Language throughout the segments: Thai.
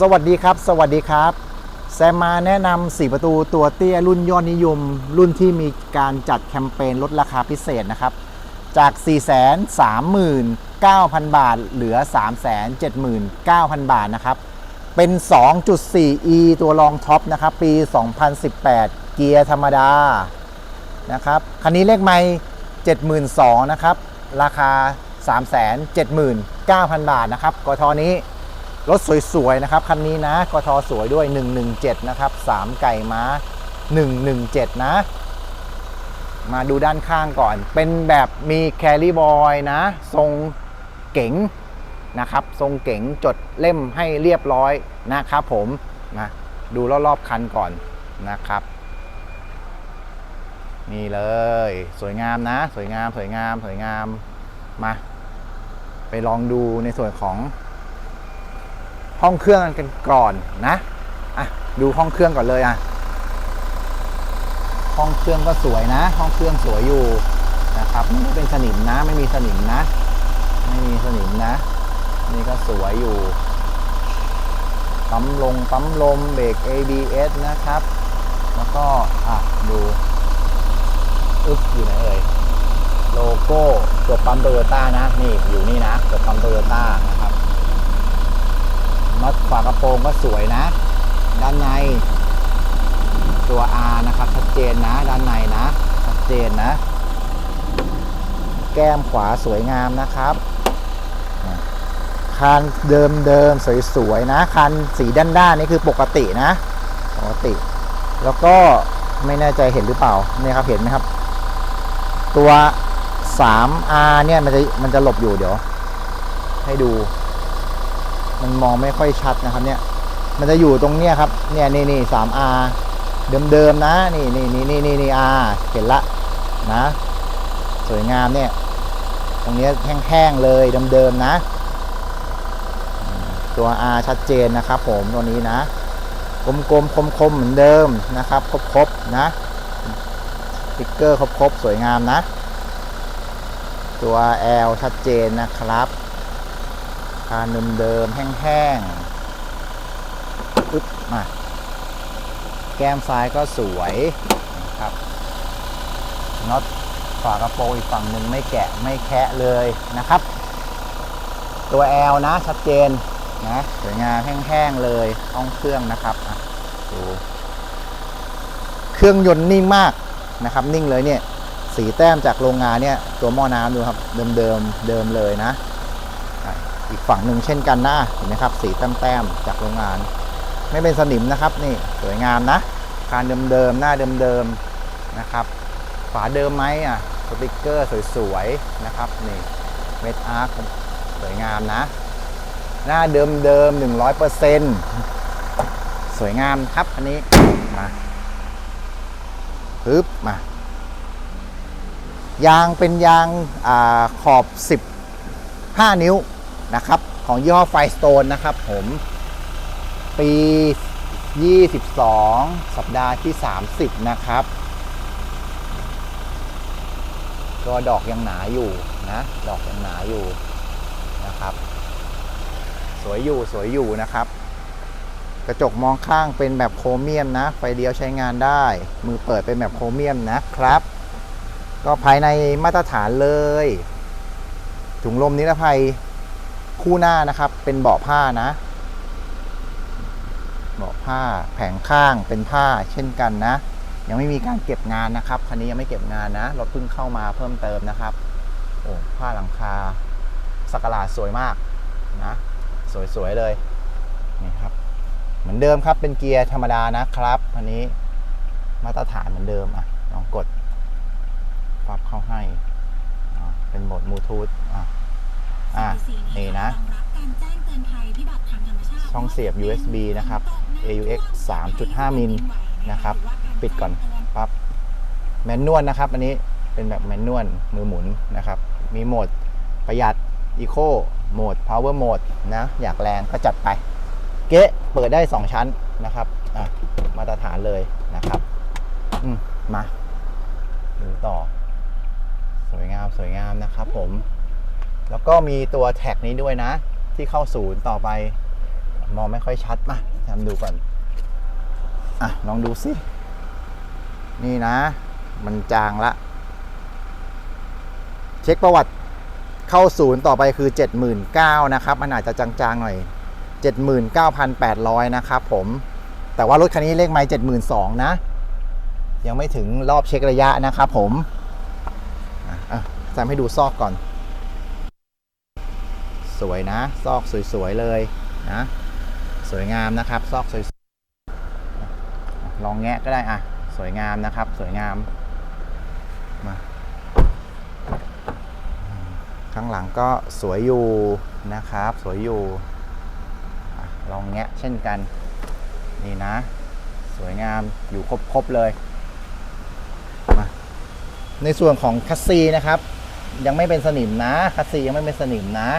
สวัสดีครับ สวัสดีครับ แซมมาแนะนำ4ประตูตัวเตี้ยรุ่นยอดนิยม รุ่นที่มีการจัดแคมเปญลดราคาพิเศษนะครับ จาก 439,000 บาท เหลือ 379,000 บาทนะครับ เป็น 2.4e ตัวรองท็อปนะครับ ปี 2018 เกียร์ธรรมดานะครับ คันนี้เลขไม่72,000นะครับ ราคา 379,000 บาทนะครับกทนี้ รถสวยๆนะครับคันนี้นะกทสวยด้วย 117 นะครับ3ไก่ม้า 117 นะ มาดูด้านข้างก่อน เป็นแบบมีแครี่บอยนะ ทรงเก๋งนะครับ ทรงเก๋งจดเล่มให้เรียบร้อยนะครับผมนะดูรอบๆคันก่อนนะครับ นี่เลย สวยงามนะ สวยงามสวยงามสวยงามมา ไปลองดูในส่วนของ ห้องเครื่องกันก่อนนะอะดูห้องเครื่องก่อนเลยอะห้องเครื่องก็สวยนะ ห้องเครื่องสวยอยู่นะครับไม่เป็นสนิมนะ ไม่มีสนิมนะ ไม่มีสนิมนะ นี่ก็สวยอยู่ปั๊มลงปั๊มลมเบรก ABS นะครับ แล้วก็อะดูอึ๊บอยู่ไหนเอ่ยโลโก้ตัวปั๊มโตโยต้านะ นี่อยู่นี่นะตัวปั๊มโตโยต้านะ น็อตฝากระโปรงก็สวยนะ ด้านใน ตัว R นะครับ ชัดเจนนะ ด้านในนะ ชัดเจนนะ แก้มขวาสวยงามนะครับ คันเดิมเดิมสวยๆนะ คันสีด้านด้านนี่คือปกตินะ ปกติ แล้วก็ไม่แน่ใจเห็นหรือเปล่าเนี่ยครับเห็นไหมครับ ตัว 3R เนี่ยมันจะมันจะหลบอยู่เดี๋ยว ให้ดู มันมองไม่ค่อยชัดนะครับเนี่ย มันจะอยู่ตรงเนี้ยครับ เนี่ยนี่นี่สาม R เดิมๆนะ นี่นี่นี่นี่นี่นี่ R เห็นละนะ สวยงามเนี่ย ตรงเนี้ยแห้งๆเลยเดิมๆนะ ตัว R ชัดเจนนะครับ ผมตัวนี้นะ กลมๆคมๆเหมือนเดิมนะครับครบๆนะสติ๊กเกอร์ครบๆสวยงามนะ ตัว L ชัดเจนนะครับ คานเดิมๆแห้งๆปึ๊บมาแก้มซ้ายก็สวยครับน็อตฝากระโปรงอีกฝั่งหนึ่งไม่แกะไม่แคะเลยนะครับ ตัว L นะชัดเจนนะสวยงามแห้งๆเลยห้องเครื่องนะครับอะดูเครื่องยนต์นิ่งมากนะครับ นิ่งเลยเนี่ยสีแต้มจากโรงงานเนี่ยตัวหม้อน้ำดูครับ เดิมๆเดิมเลยนะ อีกฝั่งหนึ่งเช่นกันนะเห็นไหมครับ สีแต้มๆจากโรงงาน ไม่เป็นสนิมนะครับนี่สวยงามนะคานเดิมๆหน้าเดิมๆนะครับ ฝาเดิมไหมอะสติกเกอร์สวยๆนะครับนี่เมทอาร์คสวยงามนะ หน้าเดิมๆหนึ่งร้อยเปอร์เซ็นต์สวยงามครับอันนี้มาปึ๊บมายางเป็นยางอขอบ 15 นิ้ว นะครับ ของยี่ห้อไฟสโตนนะครับผม ปี 22 สัปดาห์ที่ 30 นะครับ ก็ดอกยังหนาอยู่นะ ดอกยังหนาอยู่นะครับ สวยอยู่สวยอยู่นะครับ กระจกมองข้างเป็นแบบโครเมียมนะ ไฟเลี้ยวใช้งานได้ มือเปิดเป็นแบบโครเมียมนะครับ ก็ภายในมาตรฐานเลยถุงลมนิรภัย คู่หน้านะครับเป็นเบาะผ้านะ เบาะผ้าแผงข้างเป็นผ้าเช่นกันนะ ยังไม่มีการเก็บงานนะครับคันนี้ยังไม่เก็บงานนะรถเพิ่งเข้ามาเพิ่มเติมนะครับโอ้ผ้าหลังคาสักหลาดสวยมากนะสวยๆเลยนี่ครับเหมือนเดิมครับเป็นเกียร์ธรรมดานะครับคันนี้มาตรฐานเหมือนเดิมอะลองกดปรับเข้าให้เป็นโหมดบลูทูธอะ อะนี่นะ ช่องเสียบ USB นะครับ AUX 3.5 มิลนะครับ ปิดก่อนปั๊บแมนนวลนะครับ อันนี้เป็นแบบแมนนวลมือหมุนนะครับ มีโหมดประหยัด Eco โหมด Power Mode นะ อยากแรงก็จัดไป เก๊ะเปิดได้ 2 ชั้นนะครับอะมาตรฐานเลยนะครับอืมมาดูต่อ สวยงามสวยงามนะครับผม แล้วก็มีตัวแท็กนี้ด้วยนะ ที่เข้าศูนย์ต่อไป มองไม่ค่อยชัดมาทำดูก่อน อะ ลองดูสิ นี่นะ มันจางละ เช็คประวัติเข้าศูนย์ต่อไปคือ 79,000นะครับ มันอาจจะจางๆหน่อย 79,800 นะครับผม แต่ว่ารถคันนี้เลขไมล์72,000นะ ยังไม่ถึงรอบเช็คระยะนะครับผมอะอะแซมให้ดูซอกก่อน สวยนะ ซอกสวยๆเลยนะ สวยงามนะครับ ซอกสวยๆลองแงะก็ได้อะ สวยงามนะครับ สวยงามมาข้างหลังก็สวยอยู่นะครับ สวยอยู่ลองแงะเช่นกัน นี่นะ สวยงามอยู่ครบๆเลยมาในส่วนของคัสซีนะครับ ยังไม่เป็นสนิมนะคัสซียังไม่เป็นสนิมนะ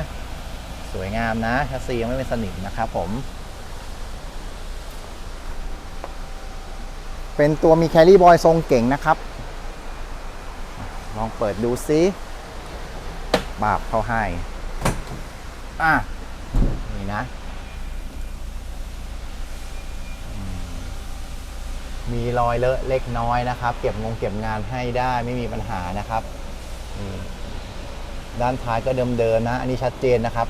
สวยงามนะคัสซียังไม่เป็นสนิมนะครับผม เป็นตัวมีแคลรี่บอยทรงเก่งนะครับ ลองเปิดดูซิบาบเข้าให้ อะ นี่นะ มีรอยเลอะเล็กน้อยนะครับ เก็บงงเก็บงานให้ได้ไม่มีปัญหานะครับ ด้านท้ายก็เดิมๆนะ อันนี้ชัดเจนนะครับ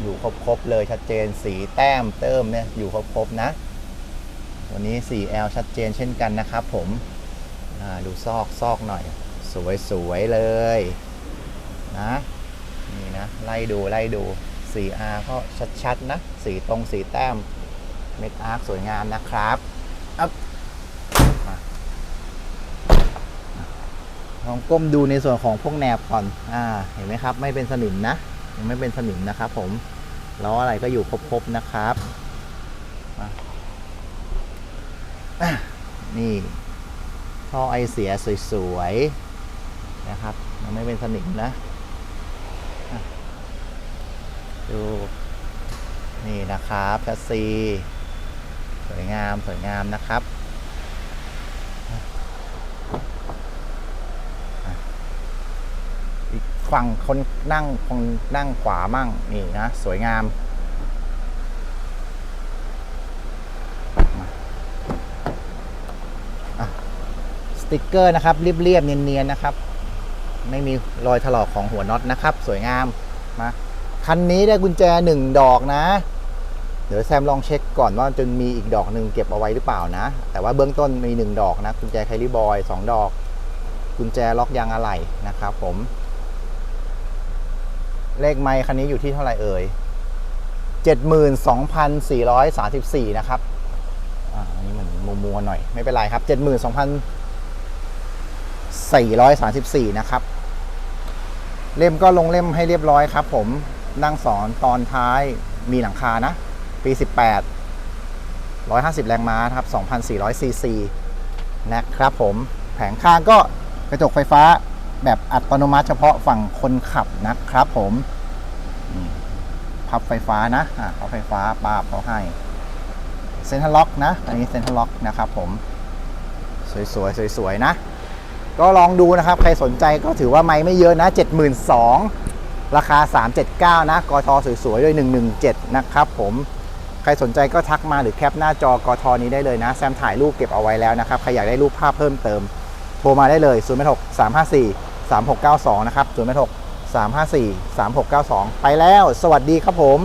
อยู่ครบๆเลยชัดเจนสีแต้มเติมเนี่ยอยู่ครบๆนะตัวนี้ 4L ชัดเจนเช่นกันนะครับผมดูซอกซอกหน่อย สวยๆเลยนะนี่นะ ไล่ดูไล่ดู 4R ก็ชัดๆนะ สีตรงสีแต้มเม็ดอาร์คสวยงามนะครับอัพลองก้มดูในส่วนของพวกแนบก่อน อ่า เห็นไหมครับ ไม่เป็นสนิมนะ ยังไม่เป็นสนิมนะครับผมล้ออะไรก็อยู่ครบๆนะครับนี่ท่อไอเสียสวยๆนะครับยังไม่เป็นสนิมนะดูนี่นะครับแพสซีสวยงามสวยงามนะครับอะอีก ฝั่งคนนั่งคนนั่งขวามั่งนี่นะ สวยงาม สติกเกอร์นะครับเรียบๆเนียนๆนะครับ ไม่มีรอยถลอกของหัวน็อตนะครับ สวยงามมาคันนี้ได้กุญแจหนึ่งดอกนะ เดี๋ยวแซมลองเช็คก่อนว่าจะมีอีกดอกหนึ่งเก็บเอาไว้หรือเปล่านะ แต่ว่าเบื้องต้นมีหนึ่งดอกนะกุญแจไคลี่บอยสองดอกกุญแจล็อกยางอะไหล่นะครับผม เลขไมค์คันนี้อยู่ที่เท่าไหร่เอ่ย72,434 นะครับอ่าอันนี้มันมัวมัวหน่อย ไม่เป็นไรครับ 72,434 นะครับ เล่มก็ลงเล่มให้เรียบร้อยครับผมนั่งสอนตอนท้ายมีหลังคานะ ปี 18 150 แรงม้าครับ 2,400ซีซีนะครับผมแผงข้างก็กระจกไฟฟ้า แบบอัตโนมัติเฉพาะฝั่งคนขับนะครับผมพับไฟฟ้านะอะพับไฟฟ้าป้าบเขาให้เซ็นทรัลล็อกนะ อันนี้เซ็นทรัลล็อกนะครับผม สวยๆสวยๆนะ ก็ลองดูนะครับ ใครสนใจก็ถือว่าไม่ไม่เยอะนะ 72,000 ราคา 379 นะกทสวยๆ ด้วย 117 นะครับผม ใครสนใจก็ทักมาหรือแคปหน้าจอกทนี้ได้เลยนะ แซมถ่ายรูปเก็บเอาไว้แล้วนะครับ ใครอยากได้รูปภาพเพิ่มเติม โทรมาได้เลย0 6 3692 นะครับ 086 354 3692 ไปแล้ว สวัสดีครับผม